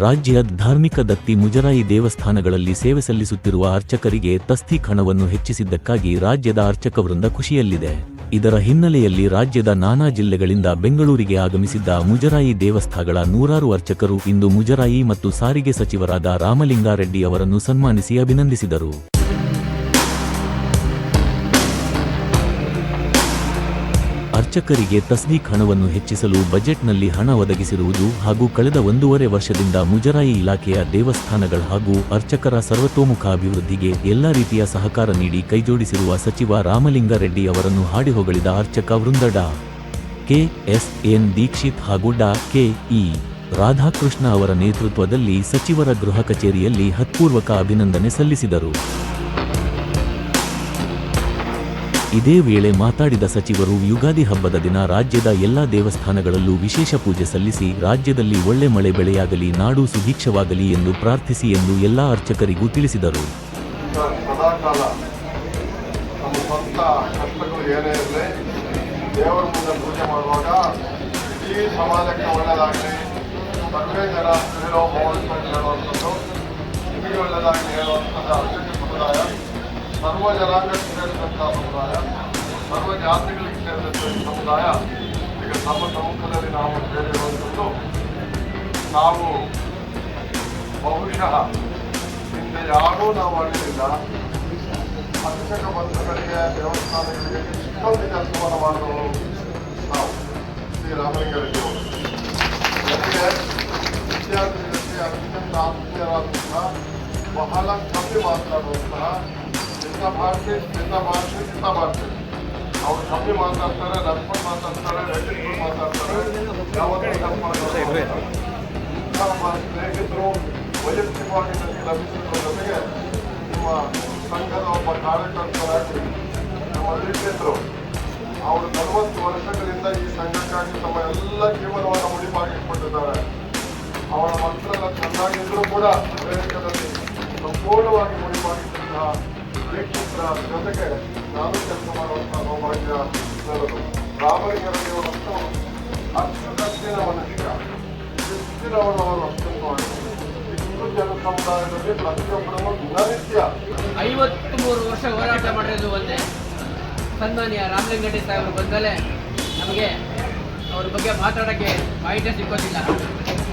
ರಾಜ್ಯದ ಧಾರ್ಮಿಕ ದತ್ತಿ ಮುಜರಾಯಿ ದೇವಸ್ಥಾನಗಳಲ್ಲಿ ಸೇವೆ ಸಲ್ಲಿಸುತ್ತಿರುವ ಅರ್ಚಕರಿಗೆ ತಸ್ತಿ ಹಣವನ್ನು ಹೆಚ್ಚಿಸಿದ್ದಕ್ಕಾಗಿ ರಾಜ್ಯದ ಅರ್ಚಕ ವೃಂದ ಖುಷಿಯಲ್ಲಿದೆ. ಇದರ ಹಿನ್ನೆಲೆಯಲ್ಲಿ ರಾಜ್ಯದ ನಾನಾ ಜಿಲ್ಲೆಗಳಿಂದ ಬೆಂಗಳೂರಿಗೆ ಆಗಮಿಸಿದ್ದ ಮುಜರಾಯಿ ದೇವಸ್ಥಾನಗಳ ನೂರಾರು ಅರ್ಚಕರು ಇಂದು ಮುಜರಾಯಿ ಮತ್ತು ಸಾರಿಗೆ ಸಚಿವರಾದ ರಾಮಲಿಂಗಾರೆಡ್ಡಿ ಅವರನ್ನು ಸನ್ಮಾನಿಸಿ ಅಭಿನಂದಿಸಿದರು. ಅರ್ಚಕರಿಗೆ ತಸ್ದೀಕ್ ಹಣವನ್ನು ಹೆಚ್ಚಿಸಲು ಬಜೆಟ್ನಲ್ಲಿ ಹಣ ಒದಗಿಸಿರುವುದು ಹಾಗೂ ಕಳೆದ ಒಂದೂವರೆ ವರ್ಷದಿಂದ ಮುಜರಾಯಿ ಇಲಾಖೆಯ ದೇವಸ್ಥಾನಗಳ ಹಾಗೂ ಅರ್ಚಕರ ಸರ್ವತೋಮುಖ ಅಭಿವೃದ್ಧಿಗೆ ಎಲ್ಲ ರೀತಿಯ ಸಹಕಾರ ನೀಡಿ ಕೈಜೋಡಿಸಿರುವ ಸಚಿವ ರಾಮಲಿಂಗಾರೆಡ್ಡಿ ಅವರನ್ನು ಹಾಡಿ ಹೊಗಳಿದ ಅರ್ಚಕ ವೃಂದ ಡಾ. ಕೆ ಎಸ್ ಎನ್ ದೀಕ್ಷಿತ್ ಹಾಗೂ ಡಾ. ಕೆ ರಾಧಾಕೃಷ್ಣ ಅವರ ನೇತೃತ್ವದಲ್ಲಿ ಸಚಿವರ ಗೃಹ ಕಚೇರಿಯಲ್ಲಿ ಹತ್ಪೂರ್ವಕ ಅಭಿನಂದನೆ ಸಲ್ಲಿಸಿದರು. ಇದೇ ವೇಳೆ ಮಾತಾಡಿದ ಸಚಿವರು ಯುಗಾದಿ ಹಬ್ಬದ ದಿನ ರಾಜ್ಯದ ಎಲ್ಲಾ ದೇವಸ್ಥಾನಗಳಲ್ಲೂ ವಿಶೇಷ ಪೂಜೆ ಸಲ್ಲಿಸಿ, ರಾಜ್ಯದಲ್ಲಿ ಒಳ್ಳೆ ಮಳೆ ಬೆಳೆಯಾಗಲಿ, ನಾಡು ಸುಭಿಕ್ಷವಾಗಲಿ ಎಂದು ಪ್ರಾರ್ಥಿಸಿ ಎಂದು ಎಲ್ಲಾ ಅರ್ಚಕರಿಗೂ ತಿಳಿಸಿದರು. ಸರ್ವ ಜನಾಂಗಕ್ಕೆ ಸೇರಿದಂಥ ಸಮುದಾಯ ಸರ್ವ ಜಾತಿಗಳಿಗೆ ಸೇರಿದಂಥ ಈ ಸಮುದಾಯ ಈಗ ನಮ್ಮ ಸಮ್ಮುಖದಲ್ಲಿ ನಾವು ಸೇರಿರುವಂಥದ್ದು ನಾವು ಬಹುಶಃ ಹಿಂದೆ ಯಾರೂ ನಾವು ಮಾಡಲಿಲ್ಲ ಅರ್ಚಕ ಬಂಧುಗಳಿಗೆ ದೇವಸ್ಥಾನಗಳಿಗೆ ಇಷ್ಟೊಂದು ಕೆಲಸವನ್ನು ಮಾಡಿದವರು ನಾವು ಶ್ರೀರಾಮಲಿಂಗಾರೆಡ್ಡಿ ಅವರು ನನಗೆ ವಿದ್ಯಾರ್ಥಿಗಳಿಗೆ ಅತ್ಯಂತ ಆತ್ಮೀಯರಾದಂತಹ ಬಹಳ ಕಮ್ಮಿ ಮಾತನಾಡುವಂತಹ ಚಿತ್ತ ಭಾಷೆ ಚಿತ್ತ ಭಾಷೆ ಚಿತ್ತ ಭಾಷೆ ಅವರು ಕಮ್ಮಿ ಮಾತಾಡ್ತಾರೆ ಲಕ್ಷ್ಮಣ್ ಮಾತಾಡ್ತಾರೆ ವೆಂಕಟೇಶ್ವರ ಮಾತಾಡ್ತಾರೆ. ಯಾವತ್ತೂ ಲಕ್ಷ್ಮಣ ನಮ್ಮ ಸ್ನೇಹಿತರು ವೈಯಕ್ತಿಕವಾಗಿ ನನಗೆ ಲಭಿಸಿರುವ ಜೊತೆಗೆ ನಿಮ್ಮ ಸಂಘದ ಒಬ್ಬ ಕಾರ್ಯಕರ್ತರಾಗಿ ನಮ್ಮ ವೀಕ್ಷಿತರು ಅವರು ನಲವತ್ತು ವರ್ಷಗಳಿಂದ ಈ ಸಂಘಕ್ಕಾಗಿ ತಮ್ಮ ಎಲ್ಲ ಜೀವನವನ್ನು ಮುಡಿಪಾಗಿಟ್ಕೊಂಡಿದ್ದಾರೆ. ಅವರ ಮಕ್ಕಳೆಲ್ಲ ಚೆನ್ನಾಗಿದ್ದರೂ ಕೂಡ ಅಮೆರಿಕದಲ್ಲಿ ಜೊತೆಗೆ ನಾನು ಕೆಲಸ ಸೌಭಾಗ್ಯ ನನದು ರಾಮಲಿಂಗರವರಷ್ಟು ಅತ್ಯಂತ ಮನುಷ್ಯ ಇಷ್ಟು ಜನ ಪ್ರತಿಯೊಬ್ಬರನ್ನು ದಿನನಿತ್ಯ ಐವತ್ತು ಮೂರು ವರ್ಷ ಹೋರಾಟ ಮಾಡಿರೋದು ಒಂದೇ. ಸನ್ಮಾನ್ಯ ರಾಮಲಿಂಗಡ್ಡಿ ಸಾಹೇಬರು ಬಂದಲೇ ನಮಗೆ ಅವ್ರ ಬಗ್ಗೆ ಮಾತಾಡೋಕ್ಕೆ ಮಾಹಿತಿ ಸಿಕ್ಕೋದಿಲ್ಲ.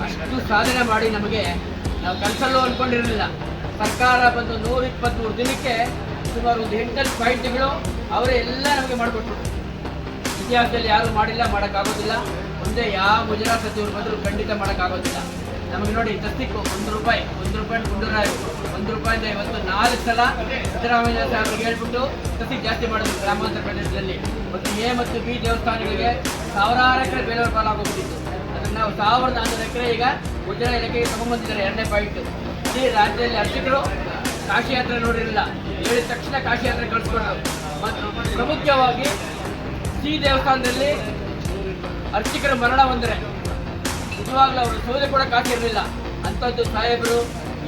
ಅಷ್ಟು ಸಾಧನೆ ಮಾಡಿ ನಮಗೆ ನಾವು ಕನಸಲ್ಲೂ ಅಂದ್ಕೊಂಡಿರಲಿಲ್ಲ ಸರ್ಕಾರ ಬಂದು ನೂರ ಇಪ್ಪತ್ತ್ಮೂರು ದಿನಕ್ಕೆ ಸುಮಾರು ಒಂದು ಎಂಟಲ್ಲಿ ಪಾಯಿಂಟ್ಗಳು ಅವರೇ ಎಲ್ಲ ನಮಗೆ ಮಾಡಿಕೊಟ್ರು. ಇತಿಹಾಸದಲ್ಲಿ ಯಾರೂ ಮಾಡಿಲ್ಲ, ಮಾಡೋಕ್ಕಾಗೋದಿಲ್ಲ. ಮುಂದೆ ಯಾವ ಗುಜರಾತ್ ಸಚಿವರು ಬಂದರೂ ಖಂಡಿತ ಮಾಡೋಕ್ಕಾಗೋದಿಲ್ಲ. ನಮಗೆ ನೋಡಿ ದಸ್ತಿಕ್ಕು ಒಂದು ರೂಪಾಯಿ ಒಂದು ರೂಪಾಯಿ ಗುಂಡೂರಾಯ್ ಒಂದು ರೂಪಾಯಿಂದ ಇವತ್ತು ನಾಲ್ಕು ಸಲ ಸಿದ್ದರಾಮಯ್ಯ ಸಾಹೇಬ್ರಿಗೆ ಹೇಳ್ಬಿಟ್ಟು ದಸ್ತಿಕ್ ಜಾಸ್ತಿ ಮಾಡಿದ್ರು ಗ್ರಾಮಾಂತರ ಪ್ರದೇಶದಲ್ಲಿ. ಮತ್ತು ಎ ಮತ್ತು ಬಿ ದೇವಸ್ಥಾನಗಳಿಗೆ ಸಾವಿರಾರು ಎಕರೆ ಬೇರೆಯವ್ರ ಪಾಲಾಗೋಗ್ಬಿಟ್ಟಿತ್ತು ಅದನ್ನು ನಾವು ಸಾವಿರದ ಹನ್ನೊಂದು ಎಕರೆ ಈಗ ಗುಜರಾತ್ ಇಲಾಖೆಗೆ ತಗೊಂಡ್ಬಂದಿದ್ದಾರೆ ಎರಡನೇ ಪಾಯಿಂಟ್. ಇಡೀ ರಾಜ್ಯದಲ್ಲಿ ಅರ್ಚಕರು ಕಾಶಿ ಯಾತ್ರೆ ನೋಡಿರಲಿಲ್ಲ. ಹೇಳಿದ ತಕ್ಷಣ ಕಾಶಿ ಯಾತ್ರೆ ಕಳಿಸ್ಕೊಂಡು ಮತ್ತು ಪ್ರಮುಖವಾಗಿ ಶ್ರೀ ದೇವಸ್ಥಾನದಲ್ಲಿ ಅರ್ಚಕರ ಮರಣ ಬಂದರೆ ನಿಜವಾಗ್ಲೂ ಅವರು ಸೌದೆ ಕೂಡ ಕಾಶಿ ಇರಲಿಲ್ಲ. ಅಂಥದ್ದು ಸಾಹೇಬರು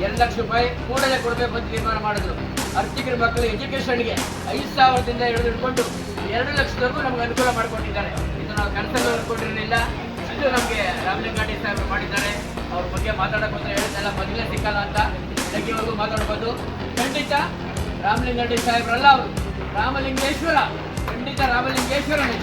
ಎರಡು ಲಕ್ಷ ರೂಪಾಯಿ ಕೂಡಲೇ ಕೊಡಬೇಕು ಅಂತ ನಿರ್ಮಾಣ ಮಾಡಿದ್ರು. ಅರ್ಚಕರ ಮಕ್ಕಳು ಎಜುಕೇಷನ್ಗೆ ಐದು ಸಾವಿರದಿಂದ ಹಿಡಿದು ಹಿಡ್ಕೊಂಡು ಎರಡು ಲಕ್ಷದವರೆಗೂ ನಮ್ಗೆ ಅನುಕೂಲ ಮಾಡಿಕೊಟ್ಟಿದ್ದಾರೆ. ಇದು ನಾವು ಕನಸಲ್ಲೂ ಅನ್ಕೊಂಡಿರಲಿಲ್ಲ. ಇದು ನಮಗೆ ರಾಮಲಿಂಗಾಟಿ ಸಾಹೇಬರು ಮಾಡಿದ್ದಾರೆ. ಅವ್ರ ಬಗ್ಗೆ ಮಾತಾಡೋಕೆ ಹೋದ್ರೆ ಹೇಳಿದ್ದೆಲ್ಲ ಮೊದಲೇ ಸಿಕ್ಕಲ್ಲ ಅಂತ. ಬೆಳಗ್ಗೆವರೆಗೂ ಮಾತಾಡ್ಬೋದು ಖಂಡಿತ ರಾಮಲಿಂಗಡ್ಡಿ ಸಾಹೇಬ್ರಲ್ಲ ಅವರು. ರಾಮಲಿಂಗೇಶ್ವರ. ಖಂಡಿತ ರಾಮಲಿಂಗೇಶ್ವರನೇ.